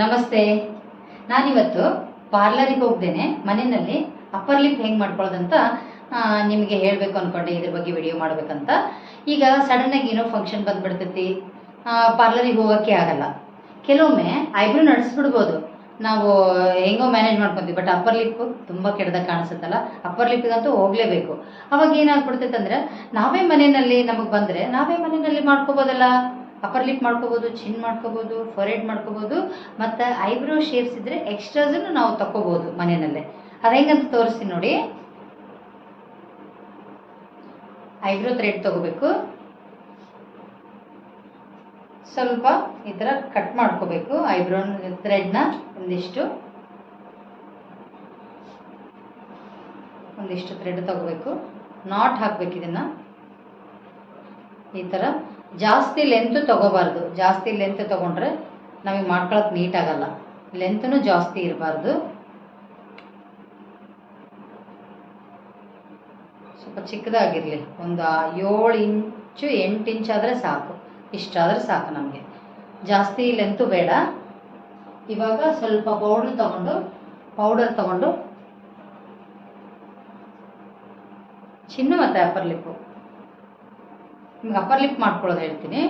ನಮಸ್ತೆ. ನಾನಿವತ್ತು ಪಾರ್ಲರಿಗೆ ಹೋಗ್ದೇನೆ. ಮನೆಯಲ್ಲಿ ಅಪ್ಪರ್ ಲಿಪ್ ಹೆಂಗೆ ಮಾಡ್ಕೊಳ್ಳೋದಂತ ನಿಮಗೆ ಹೇಳಬೇಕು ಅಂದ್ಕೊಂಡೆ ಇದ್ರ ಬಗ್ಗೆ ವಿಡಿಯೋ ಮಾಡ್ಬೇಕಂತ. ಈಗ ಸಡನ್ನಾಗಿ ಏನೋ ಫಂಕ್ಷನ್ ಬಂದ್ಬಿಡ್ತೈತಿ. ಪಾರ್ಲರಿಗೆ ಹೋಗೋಕ್ಕೆ ಆಗಲ್ಲ. ಕೆಲವೊಮ್ಮೆ ಐಬ್ರೋ ನಡೆಸ್ಬಿಡ್ಬೋದು. ನಾವು ಹೆಂಗೋ ಮ್ಯಾನೇಜ್ ಮಾಡ್ಕೊತೀವಿ ಬಟ್ ಅಪ್ಪರ್ ಲಿಪ್ ತುಂಬ ಕೆಡ್ದಾಗ ಕಾಣಿಸುತ್ತಲ್ಲ ಅಪ್ಪರ್ ಲಿಪ್ಗಂತೂ ಹೋಗಲೇಬೇಕು. ಅವಾಗ ಏನಾಗ್ಬಿಡ್ತೈತೆ ಅಂದರೆ ನಾವೇ ಮನೆಯಲ್ಲಿ ನಮಗೆ ಬಂದರೆ ನಾವೇ ಮನೆಯಲ್ಲಿ ಮಾಡ್ಕೋಬೋದಲ್ಲ. ಅಪ್ಪರ್ ಲಿಪ್ ಮಾಡ್ಕೋಬೋದು ಚಿನ್ ಮಾಡ್ಕೋಬೋದು ಫೊರೆಡ್ ಮಾಡ್ಕೋಬೋದು, ಮತ್ತು ಐಬ್ರೋ ಶೇಪ್ಸ್ ಇದ್ದರೆ ಎಕ್ಸ್ಟ್ರಾಸನ್ನು ನಾವು ತಗೋಬೋದು ಮನೆಯಲ್ಲೇ. ಅದು ಹೆಂಗಂತ ತೋರಿಸ್ತೀನಿ ನೋಡಿ. ಐಬ್ರೋ ಥ್ರೆಡ್ ತಗೋಬೇಕು. ಸ್ವಲ್ಪ ಈ ಥರ ಕಟ್ ಮಾಡ್ಕೋಬೇಕು ಐಬ್ರೋ ಥ್ರೆಡ್ನ ಒಂದಿಷ್ಟು. ಒಂದಿಷ್ಟು ಥ್ರೆಡ್ ತಗೋಬೇಕು. ನಾಟ್ ಹಾಕ್ಬೇಕು ಇದನ್ನ. ಈ ಥರ ಜಾಸ್ತಿ ಲೆಂತ್ ತಗೋಬಾರ್ದು. ಜಾಸ್ತಿ ಲೆಂತ್ ತಗೊಂಡ್ರೆ ನಮಗೆ ಮಾಡ್ಕೊಳಕ್ಕೆ ನೀಟಾಗಲ್ಲ ಲೆಂತ್ನು ಜಾಸ್ತಿ ಇರಬಾರ್ದು. ಸ್ವಲ್ಪ ಚಿಕ್ಕದಾಗಿರಲಿ. ಒಂದು ಏಳು ಇಂಚು ಎಂಟು ಇಂಚ್ ಆದರೆ ಸಾಕು. ಇಷ್ಟಾದರೆ ಸಾಕು ನಮಗೆ. ಜಾಸ್ತಿ ಲೆಂತು ಬೇಡ. ಇವಾಗ ಸ್ವಲ್ಪ ಪೌಡ್ರ್ ತಗೊಂಡು ಪೌಡರ್ ತಗೊಂಡು, ಚಿನ್ನು ಮತ್ತು ಆ್ಯಪರ್ ಲಿಪ್ಪು ನಿಮ್ಗೆ ಅಪ್ಪರ್ ಲಿಪ್ ಮಾಡ್ಕೊಳ್ಳೋದು ಹೇಳ್ತೀನಿ.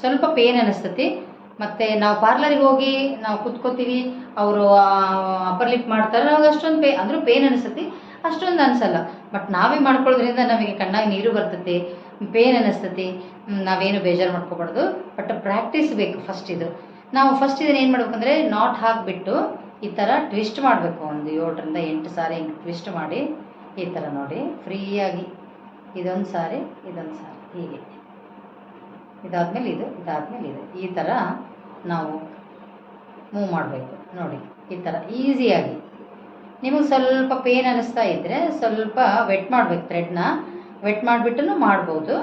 ಸ್ವಲ್ಪ ಪೇನ್ ಅನಿಸ್ತತಿ. ಮತ್ತು ನಾವು ಪಾರ್ಲರಿಗೆ ಹೋಗಿ ನಾವು ಕುತ್ಕೋತೀವಿ, ಅವರು ಅಪ್ಪರ್ ಲಿಪ್ ಮಾಡ್ತಾರೆ. ನಮ್ಗೆ ಅಷ್ಟೊಂದು ಪೇ, ಅಂದರೂ ಪೇನ್ ಅನಿಸ್ತತಿ. ಅಷ್ಟೊಂದು ಅನಿಸಲ್ಲ. ಬಟ್ ನಾವೇ ಮಾಡ್ಕೊಳ್ಳೋದ್ರಿಂದ ನಮಗೆ ಕಣ್ಣಾಗಿ ನೀರು ಬರ್ತತಿ ಪೇನ್ ಅನಿಸ್ತತಿ. ನಾವೇನು ಬೇಜಾರು ಮಾಡ್ಕೋಬಾರ್ದು. ಬಟ್ ಪ್ರಾಕ್ಟೀಸ್ ಬೇಕು ಫಸ್ಟ್ ಇದು. ನಾವು ಫಸ್ಟ್ ಇದನ್ನು ಏನು ಮಾಡ್ಬೇಕಂದ್ರೆ ನಾಟ್ ಹಾಕಿಬಿಟ್ಟು ಈ ಥರ ಟ್ವಿಸ್ಟ್ ಮಾಡಬೇಕು. ಒಂದು ಏಳರಿಂದ ಎಂಟು ಸಾರಿ ಹಿಂಗೆ ಟ್ವಿಸ್ಟ್ ಮಾಡಿ ಈ ಥರ ನೋಡಿ. ಫ್ರೀಯಾಗಿ ಇದೊಂದು ಸಾರಿ ಇದೊಂದು ಸಾರಿ. ಹೀಗೆ. ಇದಾದ್ಮೇಲೆ ಇದು ಇದಾದ್ಮೇಲೆ ಇದು. ಈ ಥರ ನಾವು ಮೂವ್ ಮಾಡಬೇಕು. ನೋಡಿ, ಈ ಥರ ಈಸಿಯಾಗಿ ನಿಮಗೆ ಸ್ವಲ್ಪ ಪೇನ್ ಅನ್ನಿಸ್ತಾ ಇದ್ದರೆ ಸ್ವಲ್ಪ ವೆಟ್ ಮಾಡಬೇಕು ಥ್ರೆಡ್ನ ವೆಟ್ ಮಾಡಿಬಿಟ್ಟು ಮಾಡ್ಬೋದು.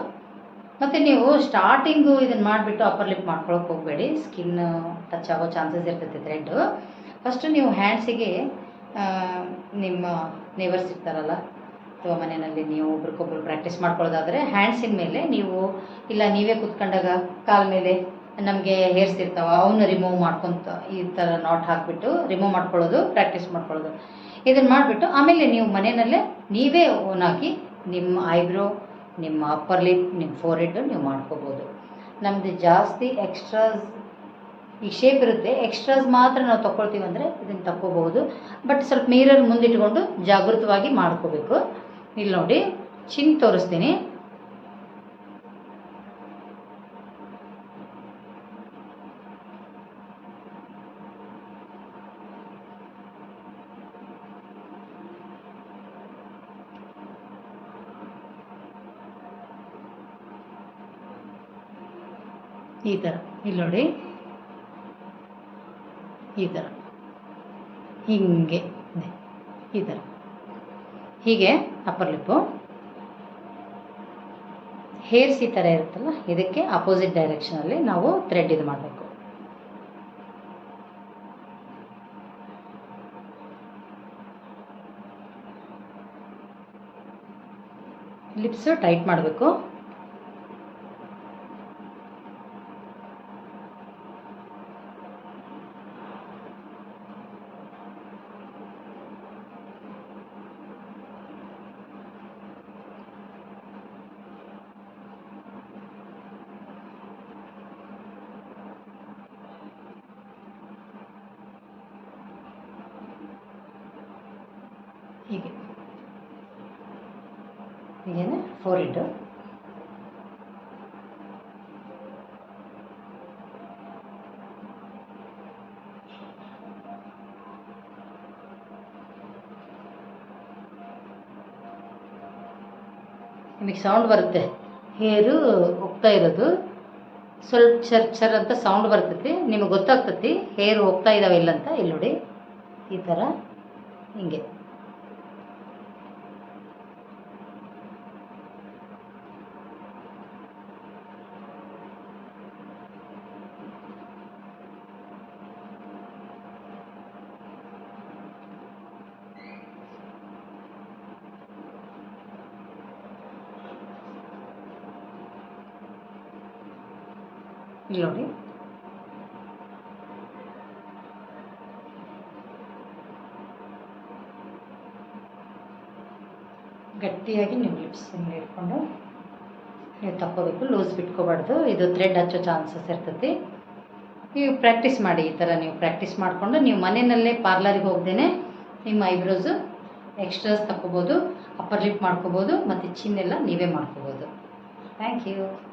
ಮತ್ತು ನೀವು ಸ್ಟಾರ್ಟಿಂಗು ಇದನ್ನು ಮಾಡಿಬಿಟ್ಟು ಅಪ್ಪರ್ ಲಿಪ್ ಮಾಡ್ಕೊಳಕ್ಕೆ ಹೋಗಬೇಡಿ. ಸ್ಕಿನ್ ಟಚ್ ಆಗೋ ಚಾನ್ಸಸ್ ಇರ್ತೈತೆ ಥ್ರೆಡ್ಡು ಫಸ್ಟು ನೀವು ಹ್ಯಾಂಡ್ಸಿಗೆ ನಿಮ್ಮ ನೇವರ್ಸ್ ಇರ್ತಾರಲ್ಲ ಅಥವಾ ಮನೆಯಲ್ಲಿ ನೀವು ಒಬ್ರಿಗೊಬ್ರು ಪ್ರಾಕ್ಟೀಸ್ ಮಾಡ್ಕೊಳ್ಳೋದಾದರೆ ಹ್ಯಾಂಡ್ಸಿನ ಮೇಲೆ ನೀವು ಇಲ್ಲ ನೀವೇ ಕುತ್ಕೊಂಡಾಗ ಕಾಲ ಮೇಲೆ ನಮಗೆ ಹೇರ್ಸ್ ಇರ್ತಾವೆ ಅವನ್ನ ರಿಮೂವ್ ಮಾಡ್ಕೊತ ಈ ಥರ ನಾಟ್ ಹಾಕಿಬಿಟ್ಟು ರಿಮೂವ್ ಮಾಡ್ಕೊಳ್ಳೋದು ಪ್ರಾಕ್ಟೀಸ್ ಮಾಡ್ಕೊಳ್ಳೋದು. ಇದನ್ನು ಮಾಡಿಬಿಟ್ಟು ಆಮೇಲೆ ನೀವು ಮನೆಯಲ್ಲೇ ನೀವೇ ಓನ್ ಹಾಕಿ ನಿಮ್ಮ ಐಬ್ರೋ ನಿಮ್ಮ ಅಪ್ಪರ್ ಲಿಪ್ ನಿಮ್ಮ ಹೆಡ್ ನೀವು ಮಾಡ್ಕೋಬೋದು. ನಮ್ಮದು ಜಾಸ್ತಿ ಎಕ್ಸ್ಟ್ರಾಸ್ ಈ ಶೇಪ್ ಇರುತ್ತೆ ಎಕ್ಸ್ಟ್ರಾಸ್ ಮಾತ್ರ ನಾವು ತಗೊಳ್ತೀವಿ ಅಂದರೆ ಇದನ್ನು ತಕ್ಕೋಬಹುದು. ಬಟ್ ಸ್ವಲ್ಪ ಮಿರರ್ ಮುಂದಿಟ್ಕೊಂಡು ಜಾಗೃತವಾಗಿ ಮಾಡ್ಕೋಬೇಕು. ಇಲ್ಲಿ ನೋಡಿ ಚಿನ್ ತೋರಿಸ್ತೀನಿ. ಈ ಥರ ಇಲ್ಲಿ ನೋಡಿ. ಈ ಥರ ಹಿಂಗೆ. ಈ ಥರ ಹೀಗೆ ಅಪ್ಪರ್ ಲಿಪ್ಪು ಹೇರ್ಸ್ ಈ ಥರ ಇರುತ್ತಲ್ಲ, ಇದಕ್ಕೆ ಅಪೋಸಿಟ್ ಡೈರೆಕ್ಷನಲ್ಲಿ ನಾವು ಥ್ರೆಡ್ ಇದು ಮಾಡಬೇಕು. ಲಿಪ್ಸು ಟೈಟ್ ಮಾಡಬೇಕು. ಹೀಗೆ. ಹೀಗೇನೆ ಫೋರ್ ಇಟ್ಟು ನಿಮಗೆ ಸೌಂಡ್ ಬರುತ್ತೆ. ಹೇರು ಹೋಗ್ತಾ ಇರೋದು. ಸ್ವಲ್ಪ ಚರ್ ಚರ್ ಅಂತ ಸೌಂಡ್ ಬರ್ತೈತಿ. ನಿಮಗೆ ಗೊತ್ತಾಗ್ತತಿ. ಹೇರು ಹೋಗ್ತಾ ಇದಾವೆ ಇಲ್ಲ ಅಂತ ಇಲ್ಲಿ ನೋಡಿ. ಈ ಥರ. ಹಿಂಗೆ. ಇಲ್ಲಿ ಗಟ್ಟಿಯಾಗಿ ನಿಮ್ಮ ಲಿಪ್ಸ್ ಹಿಂಗೆ ಇಟ್ಕೊಂಡು ನೀವು ತಕ್ಕೋಬೇಕು ಲೂಸ್ ಬಿಟ್ಕೋಬಾರ್ದು. ಇದು ಥ್ರೆಡ್ ಹಚ್ಚೋ ಚಾನ್ಸಸ್ ಇರ್ತೈತಿ. ನೀವು ಪ್ರಾಕ್ಟೀಸ್ ಮಾಡಿ, ಈ ಥರ ನೀವು ಪ್ರಾಕ್ಟೀಸ್ ಮಾಡಿಕೊಂಡು ನೀವು ಮನೆಯಲ್ಲೇ ಪಾರ್ಲರಿಗೆ ಹೋಗ್ದೇ ನಿಮ್ಮ ಐಬ್ರೋಸು ಎಕ್ಸ್ಟ್ರಾಸ್ ತಕ್ಕೋಬೋದು ಅಪ್ಪರ್ ಲಿಪ್ ಮಾಡ್ಕೋಬೋದು, ಮತ್ತು ಚಿನ್ನೆಲ್ಲ ನೀವೇ ಮಾಡ್ಕೋಬೋದು. Thank you